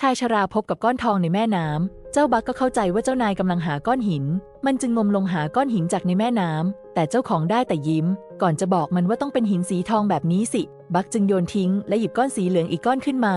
ชายชราพบกับก้อนทองในแม่น้ำเจ้าบักก็เข้าใจว่าเจ้านายกำลังหาก้อนหิน มันจึงงมลงหาก้อนหินจากในแม่น้ำแต่เจ้าของได้แต่ยิ้ม ก่อนจะบอกมันว่าต้องเป็นหินสีทองแบบนี้สิ บักจึงโยนทิ้ง และหยิบก้อนสีเหลืองอีกก้อนขึ้นมา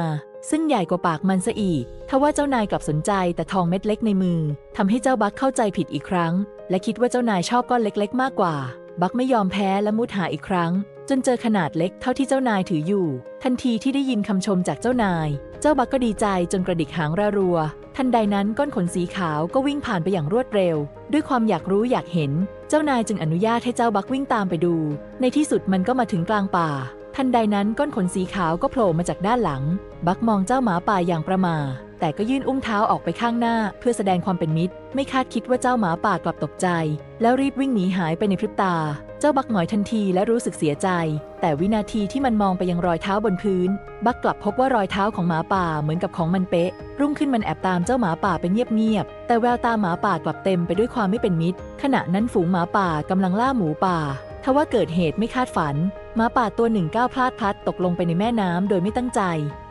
ซึ่งใหญ่กว่าปากมันซะอีกทว่าเจ้านายกลับสนใจแต่ทองเม็ดเล็กในมือทำให้เจ้าบักเข้าใจผิดอีกครั้ง และคิดว่าเจ้านายชอบก้อนเล็ก ๆ มากกว่า บักไม่ยอมแพ้และมุดหาอีกครั้ง จนเจอขนาดเล็กเท่าที่เจ้านายถืออยู่ ทันทีที่ได้ยินคำชมจากเจ้านาย เจ้าบักก็ดีใจจนกระดิกหางระรัว ทันใดนั้นก้อนขนสีขาวก็วิ่งผ่านไปอย่างรวดเร็ว ด้วยความอยากรู้อยากเห็น เจ้านายจึงอนุญาตให้เจ้าบักวิ่งตามไปดู ในที่สุดมันก็มาถึงกลางป่า ทันใดนั้นก้อนขนสีขาวก็โผล่มาจากด้านหลัง บักมองเจ้าหมาป่าอย่างประมาแต่ก็ยื่นอุ้งเท้าออกไปข้างหน้า เพื่อแสดงความเป็นมิตร ไม่คาดคิดว่าเจ้าหมาป่ากลับตกใจ แล้วรีบวิ่งหนีหายไปในพริบตา เจ้าบักหงอยทันทีและรู้สึกเสียใจ แต่วินาทีที่มันมองไปยังรอยเท้าบนพื้น บักกลับพบว่ารอยเท้าของหมาป่าเหมือนกับของมันเป๊ะ รุ่งขึ้นมันแอบตามเจ้าหมาป่าไปเงียบๆแต่แววตาหมาป่ากลับเต็มไปด้วยความไม่เป็นมิตร ขณะนั้นฝูงหมาป่ากำลังล่าหมูป่าทว่าเกิดเหตุไม่คาดฝันหมาป่าตัวหนึ่งก้าวพลาดพลัดตกลงไปในแม่น้ำโดยไม่ตั้งใจ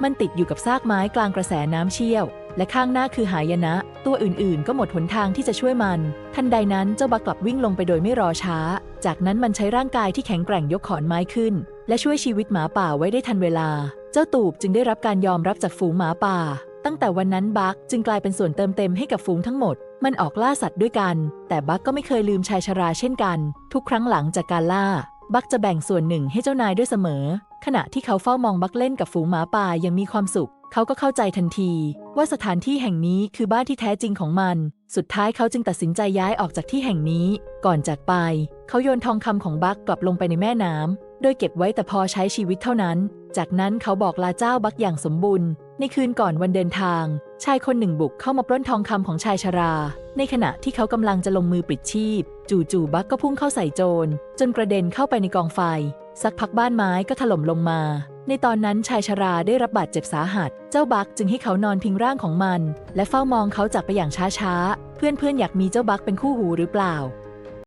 มันติดอยู่กับซากไม้กลางกระแสน้ำเชี่ยว และข้างหน้าคือหายนะ ตัวอื่นๆ ก็หมดหนทางที่จะช่วยมัน ทันใดนั้นเจ้าบักกลับวิ่งลงไปโดยไม่รอช้า จากนั้นมันใช้ร่างกายที่แข็งแกร่งยกขอนไม้ขึ้น และช่วยชีวิตหมาป่าไว้ได้ทันเวลา เจ้าตูบจึงได้รับการยอมรับจากฝูงหมาป่า ตั้งแต่วันนั้นบักจึงกลายเป็นส่วนเติมเต็มให้กับฝูงทั้งหมด มันออกล่าสัตว์ด้วยกัน แต่บักก็ไม่เคยลืมชายชราเช่นกัน ทุกครั้งหลังจากการล่า บักจะแบ่งส่วนหนึ่งให้เจ้านายด้วยเสมอ ขณะที่เขาเฝ้ามองบักเล่นกับฝูงหมาป่ายังมีความสุข เขาก็เข้าใจทันที ว่าสถานที่แห่งนี้คือบ้านที่แท้จริงของมัน สุดท้ายเขาจึงตัดสินใจย้ายออกจากที่แห่งนี้ ก่อนจากไป เขาโยนทองคำของบักกลับลงไปในแม่น้ำโดยเก็บไว้แต่พอใช้ชีวิตเท่านั้น จากนั้นเขาบอกลาเจ้าบักอย่างสมบูรณ์ในคืนก่อนวันเดินทาง ชายคนหนึ่งบุกเข้ามาปล้นทองคำของชายชรา ในขณะที่เขากำลังจะลงมือปิดชีพ จู่ๆบักก็พุ่งเข้าใส่โจร จนกระเด็นเข้าไปในกองไฟ สักพักบ้านไม้ก็ถล่มลงมา ในตอนนั้นชายชราได้รับบาดเจ็บสาหัส เจ้าบักจึงให้เขานอนพิงร่างของมัน และเฝ้ามองเขาจากไปอย่างช้าๆ เพื่อนๆอยากมีเจ้าบักเป็นคู่หูหรือเปล่า